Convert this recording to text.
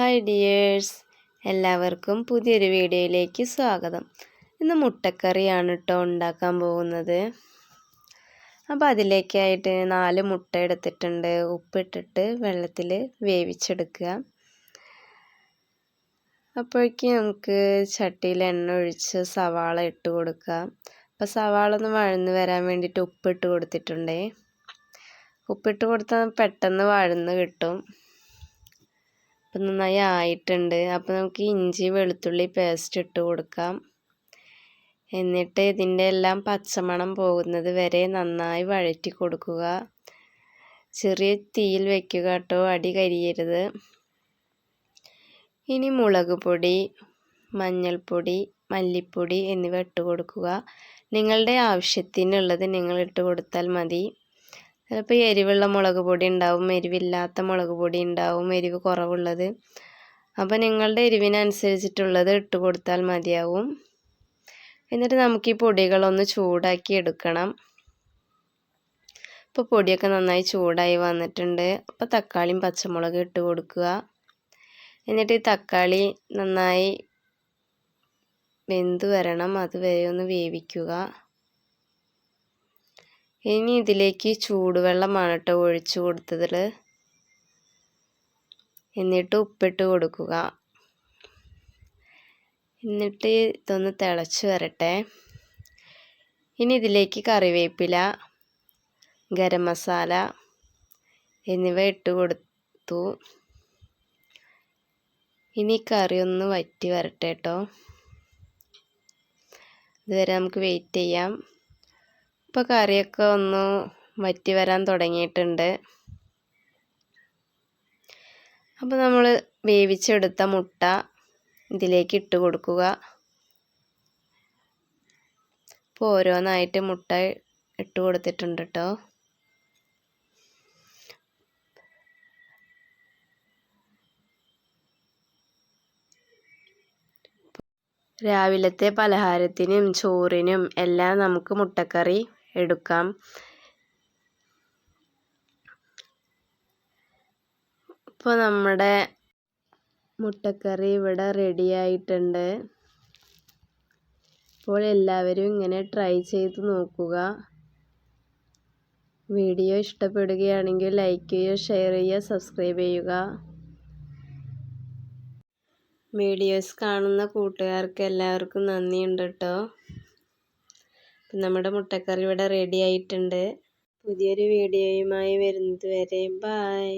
Hi dears എല്ലാവർക്കും പുതിയൊരു വീഡിയോയിലേക്ക് സ്വാഗതം. ഇന്ന് മുട്ടക്കറിയാണ് കേട്ടോ ഉണ്ടാക്കാൻ പോകുന്നത്. അപ്പോൾ അതിലേക്കായിട്ട് നാല് മുട്ട എടുത്തിട്ടുണ്ട്. ഉപ്പിട്ടിട്ട് വെള്ളത്തിൽ വേവിച്ചെടുക്കുക. അപ്പോഴേക്കും നമുക്ക് ചട്ടിയിൽ എണ്ണ ഒഴിച്ച് സവാള ഇട്ട് കൊടുക്കുക. അപ്പോൾ സവാള ഒന്ന് വഴന്ന് വരാൻ വേണ്ടിയിട്ട് ഉപ്പിട്ട് കൊടുത്തിട്ടുണ്ടേ. ഉപ്പിട്ട് കൊടുത്താൽ പെട്ടെന്ന് വഴന്ന് കിട്ടും. അപ്പം നന്നായി ആയിട്ടുണ്ട്. അപ്പോൾ നമുക്ക് ഇഞ്ചി വെളുത്തുള്ളി പേസ്റ്റ് ഇട്ട് കൊടുക്കാം. എന്നിട്ട് ഇതിന്റെ എല്ലാം പച്ചമണം പോകുന്നത് വരെ നന്നായി വഴറ്റി കൊടുക്കുക. ചെറിയ തീയിൽ വെക്കുക കേട്ടോ അടി കരിയരുത്. ഇനി മുളക് പൊടി മഞ്ഞൾപ്പൊടി മല്ലിപ്പൊടി എന്നിവ ഇട്ട് കൊടുക്കുക. നിങ്ങളുടെ ആവശ്യത്തിനുള്ളത് നിങ്ങൾ ഇട്ട് കൊടുത്താൽ മതി. ചിലപ്പോൾ എരിവുള്ള മുളക് പൊടി ഉണ്ടാവും എരിവില്ലാത്ത മുളക് പൊടി ഉണ്ടാവും എരിവ് കുറവുള്ളത്. അപ്പോൾ നിങ്ങളുടെ എരിവിനനുസരിച്ചിട്ടുള്ളത് ഇട്ട് കൊടുത്താൽ മതിയാവും. എന്നിട്ട് നമുക്ക് ഈ പൊടികളൊന്ന് ചൂടാക്കി എടുക്കണം. ഇപ്പോൾ പൊടിയൊക്കെ നന്നായി ചൂടായി വന്നിട്ടുണ്ട്. അപ്പോൾ തക്കാളിയും പച്ചമുളകും ഇട്ട് കൊടുക്കുക. എന്നിട്ട് ഈ തക്കാളി നന്നായി വെന്ത് വരണം. അതുവരെ ഒന്ന് വേവിക്കുക. ഇനി ഇതിലേക്ക് ചൂടുവെള്ളമാണ് കേട്ടോ ഒഴിച്ചു കൊടുത്തതിൽ. എന്നിട്ട് ഉപ്പിട്ട് കൊടുക്കുക. എന്നിട്ട് ഇതൊന്ന് തിളച്ച് വരട്ടെ. ഇനി ഇതിലേക്ക് കറിവേപ്പില ഗരം മസാല എന്നിവ ഇട്ട് കൊടുത്തു. ഇനി കറി ഒന്ന് വറ്റി വരട്ടെ കേട്ടോ. ഇതുവരെ നമുക്ക് വെയിറ്റ് ചെയ്യാം. ഇപ്പോൾ കറിയൊക്കെ ഒന്ന് വറ്റി വരാൻ തുടങ്ങിയിട്ടുണ്ട്. അപ്പോൾ നമ്മൾ വേവിച്ചെടുത്ത മുട്ട ഇതിലേക്ക് ഇട്ട് കൊടുക്കുക. ഇപ്പോൾ ഓരോന്നായിട്ട് മുട്ട ഇട്ട് കൊടുത്തിട്ടുണ്ട് കേട്ടോ രാവിലത്തെ പലഹാരത്തിനും ചോറിനും എല്ലാം നമുക്ക് മുട്ടക്കറി എടുക്കാം. ഇപ്പോൾ നമ്മുടെ മുട്ടക്കറി ഇവിടെ റെഡി ആയിട്ടുണ്ട്. അപ്പോൾ എല്ലാവരും ഇങ്ങനെ ട്രൈ ചെയ്ത് നോക്കുക. വീഡിയോ ഇഷ്ടപ്പെടുകയാണെങ്കിൽ ലൈക്ക് ചെയ്യുക ഷെയർ ചെയ്യുക സബ്സ്ക്രൈബ് ചെയ്യുക. വീഡിയോസ് കാണുന്ന കൂട്ടുകാർക്ക് എല്ലാവർക്കും നന്ദിയുണ്ട് കേട്ടോ നമ്മുടെ മുട്ടക്കറി ഇവിടെ റെഡി ആയിട്ടുണ്ട്. പുതിയൊരു വീഡിയോയുമായി വരുന്നത് വരെ ബായ്